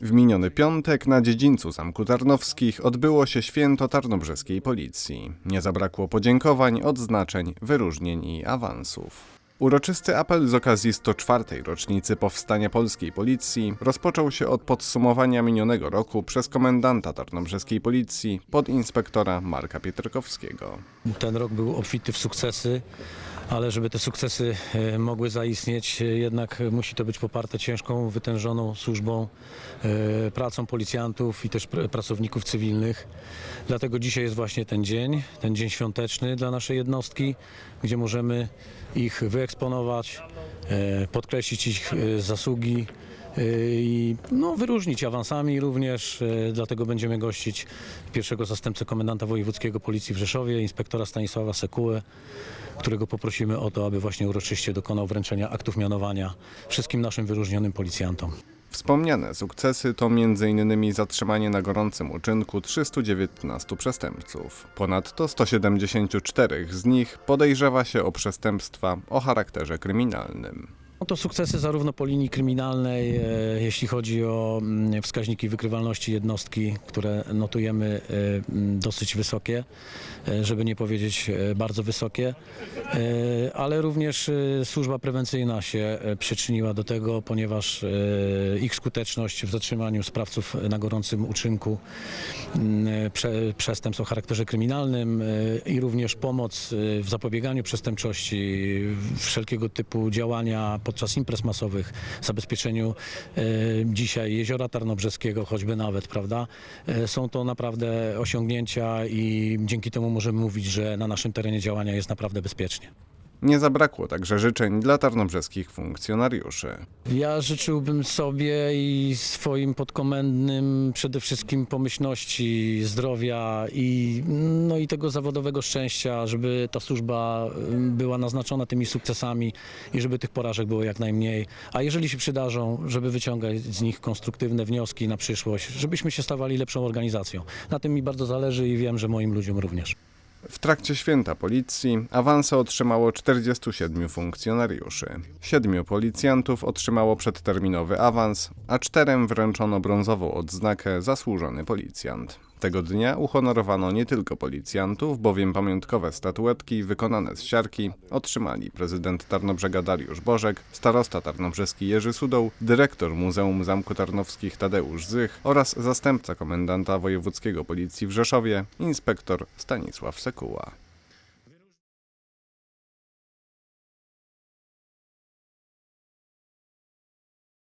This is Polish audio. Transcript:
W miniony piątek na dziedzińcu Zamku Tarnowskich odbyło się święto tarnobrzeskiej policji. Nie zabrakło podziękowań, odznaczeń, wyróżnień i awansów. Uroczysty apel z okazji 104. rocznicy powstania polskiej policji rozpoczął się od podsumowania minionego roku przez komendanta tarnobrzeskiej policji, podinspektora Marka Pietrkowskiego. Ten rok był obfity w sukcesy, ale żeby te sukcesy e, mogły zaistnieć, e, jednak musi to być poparte ciężką, wytężoną służbą, e, pracą policjantów i też pr- pracowników cywilnych. Dlatego dzisiaj jest właśnie ten dzień, ten dzień świąteczny dla naszej jednostki, gdzie możemy ich wyeksponować, podkreślić ich zasługi i no, wyróżnić awansami również. e, Dlatego będziemy gościć pierwszego zastępcę komendanta wojewódzkiego policji w Rzeszowie, inspektora Stanisława Sekułę, którego poprosimy o to, aby właśnie uroczyście dokonał wręczenia aktów mianowania wszystkim naszym wyróżnionym policjantom. Wspomniane sukcesy to m.in. zatrzymanie na gorącym uczynku 319 przestępców. Ponadto 174 z nich podejrzewa się o przestępstwa o charakterze kryminalnym. No to sukcesy zarówno po linii kryminalnej, e, jeśli chodzi o mm, wskaźniki wykrywalności jednostki, które notujemy e, mm, dosyć wysokie, e, żeby nie powiedzieć bardzo wysokie, ale również służba prewencyjna się przyczyniła do tego, ponieważ ich skuteczność w zatrzymaniu sprawców na gorącym uczynku mm, prze, przestępstw o charakterze kryminalnym i również pomoc w zapobieganiu przestępczości, wszelkiego typu działania podczas imprez masowych, zabezpieczeniu e, dzisiaj jeziora Tarnobrzeskiego choćby nawet, prawda? E, Są to naprawdę osiągnięcia i dzięki temu możemy mówić, że na naszym terenie działania jest naprawdę bezpiecznie. Nie zabrakło także życzeń dla tarnobrzeskich funkcjonariuszy. Ja życzyłbym sobie i swoim podkomendnym przede wszystkim pomyślności, zdrowia i, no i tego zawodowego szczęścia, żeby ta służba była naznaczona tymi sukcesami i żeby tych porażek było jak najmniej. A jeżeli się przydarzą, żeby wyciągać z nich konstruktywne wnioski na przyszłość, żebyśmy się stawali lepszą organizacją. Na tym mi bardzo zależy i wiem, że moim ludziom również. W trakcie święta policji awanse otrzymało 47 funkcjonariuszy. Siedmiu policjantów otrzymało przedterminowy awans, a czterem wręczono brązową odznakę Zasłużony Policjant. Tego dnia uhonorowano nie tylko policjantów, bowiem pamiątkowe statuetki wykonane z siarki otrzymali prezydent Tarnobrzega Dariusz Bożek, starosta tarnobrzeski Jerzy Sudoł, dyrektor Muzeum Zamku Tarnowskich Tadeusz Zych oraz zastępca komendanta wojewódzkiego policji w Rzeszowie, inspektor Stanisław Sekuła.